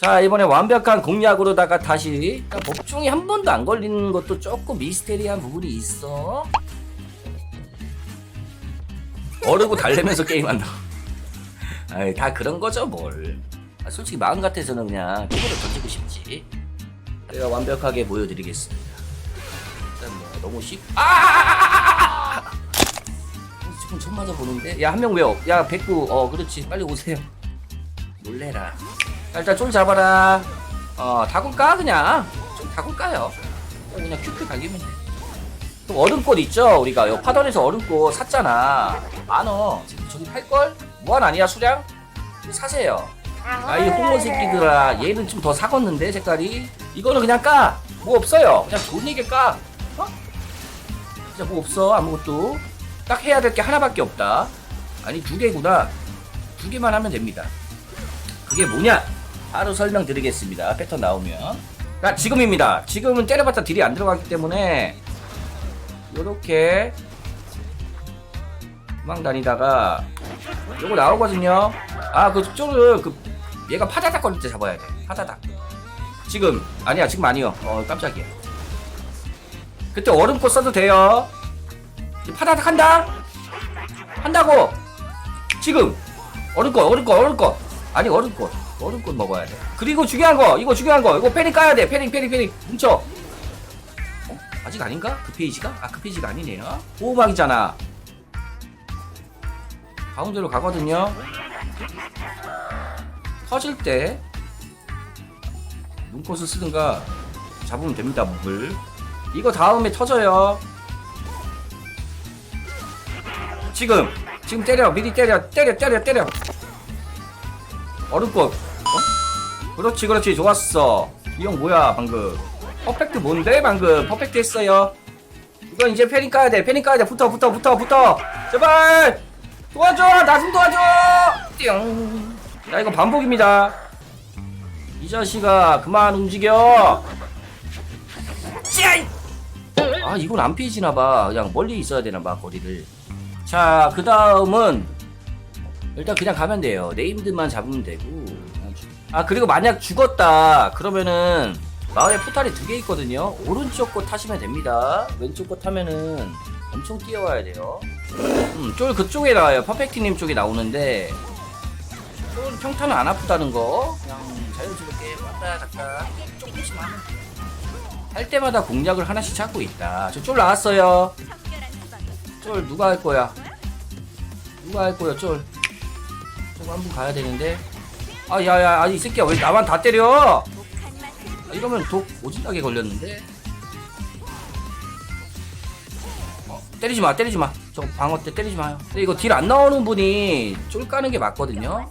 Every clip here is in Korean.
자 이번에 완벽한 공략으로다가 다시 법중이 한 번도 안 걸리는 것도 조금 미스테리한 부분이 있어. 어르고 달래면서 게임한다. 아이 다 그런 거죠 뭘. 아, 솔직히 마음 같아서는 그냥 힘으로 던지고 싶지. 제가 완벽하게 보여드리겠습니다. 일단 뭐 너무 쉽 아! 지금 첫 맞아 보는데? 야 한명 왜요 야 백구. 어 그렇지. 빨리 오세요. 놀래라 자, 일단 쫄 잡아라. 어, 다굴 까, 그냥. 좀 다굴 까요. 그냥 큐큐 달리면 돼. 또 얼음꽃 있죠? 우리가 요 파던에서 얼음꽃 샀잖아. 만원. 저기 팔걸? 무한 아니야, 수량? 사세요. 아, 이 호모 새끼들아. 얘는 좀 더 사갔는데, 색깔이. 이거는 그냥 까. 뭐 없어요. 그냥 존이게 까. 어? 진짜 뭐 없어, 아무것도. 딱 해야 될 게 하나밖에 없다. 아니, 두 개구나. 두 개만 하면 됩니다. 그게 뭐냐? 바로 설명드리겠습니다. 패턴 나오면. 자, 지금입니다. 지금은 때려봤자 딜이 안 들어가기 때문에 요렇게 막 다니다가 요거 나오거든요. 아, 그 쪽을 그 얘가 파다닥 거릴 때 잡아야 돼. 파다닥. 지금 아니야, 지금 아니요. 어, 깜짝이야. 그때 얼음꽃 써도 돼요. 파다닥 한다. 한다고. 지금 얼음꽃, 얼음꽃, 얼음꽃. 아니 얼음꽃 얼음꽃 먹어야 돼. 그리고 중요한 거 이거 중요한 거. 이거 패링 까야 돼. 패링 패링 패링 뭉쳐. 어? 아직 아닌가? 그 페이지가? 아 그 페이지가 아니네요. 보호막이잖아. 가운데로 가거든요. 터질 때 눈꽃을 쓰든가 잡으면 됩니다 목을 이거 다음에 터져요. 지금 지금 때려. 미리 때려. 때려 때려 때려. 얼음꽃. 어? 그렇지 그렇지. 좋았어. 이 형 뭐야 방금? 퍼펙트 뭔데 방금? 퍼펙트 했어요. 이건 이제 패링 까야 돼 패링 까야 돼. 붙어 붙어 붙어 붙어. 제발! 도와줘 나 좀 도와줘! 띵 야 이거 반복입니다. 이 자식아 그만 움직여. 아 이건 안 피해지나봐. 그냥 멀리 있어야 되나봐 거리를. 자 그 다음은 일단 그냥 가면 돼요. 네임드만 잡으면 되고. 아 그리고 만약 죽었다 그러면은 마을에 포탈이 두 개 있거든요. 오른쪽 곳 타시면 됩니다. 왼쪽 곳 타면은 엄청 뛰어와야 돼요. 음, 쫄 그쪽에 나와요. 퍼펙트님 쪽에 나오는데 쫄 평타는 안 아프다는 거 그냥 자연스럽게 왔다 갔다 돼요. 할 때마다 공략을 하나씩 찾고 있다. 저 쫄 나왔어요. 쫄 누가 할 거야? 누가 할 거야 쫄? 저거 한분 가야 되는데 아 야야 아이 새끼야 왜 나만 다 때려? 아, 이러면 독 오진하게 걸렸는데? 어, 때리지 마 때리지 마저 방어 때 때리지 마요. 근데 이거 딜 안 나오는 분이 쫄 까는 게 맞거든요?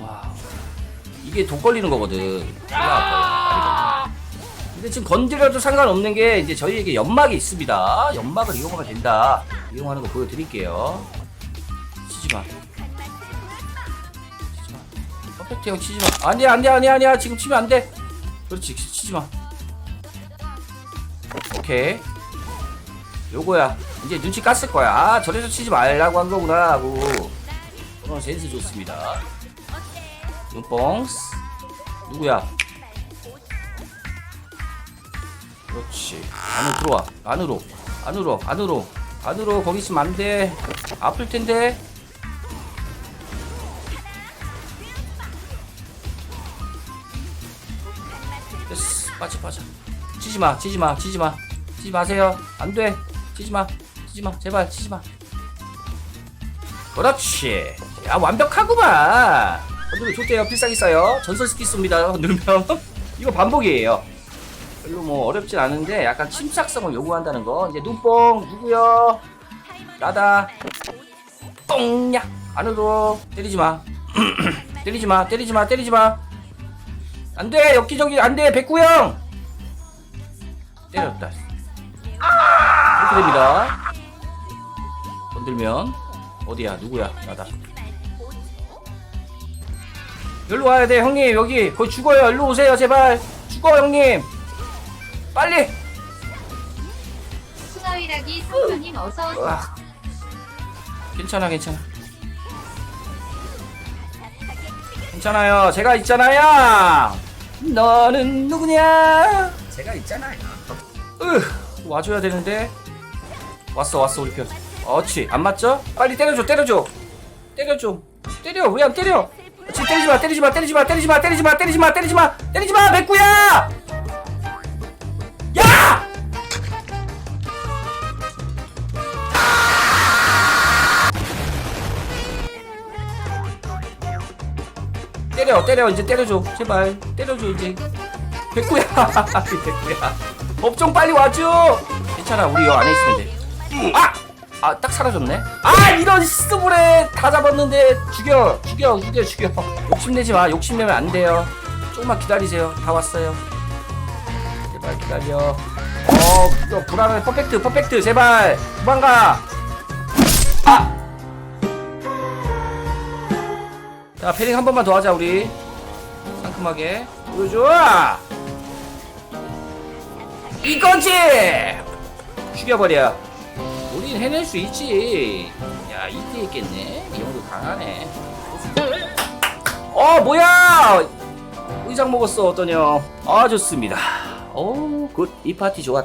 와 이게 독 걸리는 거거든. 졸라 아파요. 근데 지금 건드려도 상관없는 게 이제 저희에게 연막이 있습니다. 연막을 이용하면 된다. 이용하는 거 보여드릴게요. 치지 마 퍼펙트 형 치지 마. 아니야, 아니야, 아니야, 아니야. 지금 치면 안 돼. 그렇지, 치- 치지 마. 오케이. 요거야. 이제 눈치 깠을 거야. 아, 저래서 치지 말라고 한 거구나. 하고. 그런 센스 좋습니다. 눈뽕스. 누구야? 그렇지. 안으로 들어와. 안으로. 안으로. 안으로. 안으로. 거기 있으면 안 돼. 아플 텐데. 됐어 빠져 빠져 치지마 치지마 치지마. 치지 마세요. 안돼. 치지마 치지마. 제발 치지마. 그렇지. 야 완벽하구만. 건드면 좋대요. 필살기 써요. 전설 스킬 쏩니다. 건드면. 이거 반복이에요. 별로 뭐 어렵진 않은데 약간 침착성을 요구한다는 거. 이제 눈뽕 누구요? 나다. 똥냐 안으로. 때리지마. 때리지마 때리지마 때리지마 안돼 엽기적이 안돼 백구 형! 때렸다. 이렇게 됩니다. 건들면 어디야? 누구야? 나다. 여기로 와야 돼 형님. 여기 거의 죽어요. 일로 오세요 제발. 죽어 형님. 빨리! 수나위라기 성도님 어서 오세요. 으악. 괜찮아 괜찮아. 괜찮아요. 제가 있잖아요. 너는 누구냐? 제가 있잖아요. 으, 와줘야 되는데. 왔어, 왔어, 우리 편. 어치, 안 맞죠? 빨리 때려줘, 때려줘. 때려줘. 때려, 왜 안 때려? 그렇지, 때리지 마, 때리지 마, 때리지 마, 때리지 마, 때리지 마, 때리지 마, 때리지 마, 때리지 마, 맥구야! 야! 때려 때려 이제 때려줘. 제발 때려줘 이제. 백구야. 백구야. 법정 빨리 와줘. 괜찮아 우리 여 안에 있으면 돼. 아! 아 딱 사라졌네. 아 이런 시스볼에 다 잡았는데 죽여 죽여 죽여 죽여. 욕심내지 마. 욕심내면 안 돼요. 조금만 기다리세요. 다 왔어요. 제발 기다려. 어 불안해. 퍼펙트 퍼펙트. 제발 도망가 자 패링 한 번만 더 하자 우리. 상큼하게. 보여줘 이거지! 죽여버려. 우린 해낼 수 있지. 야 이때 있겠네. 이 형도 강하네. 어 뭐야! 의장 먹었어 어떠냐? 아 좋습니다. 어굿이 파티 좋았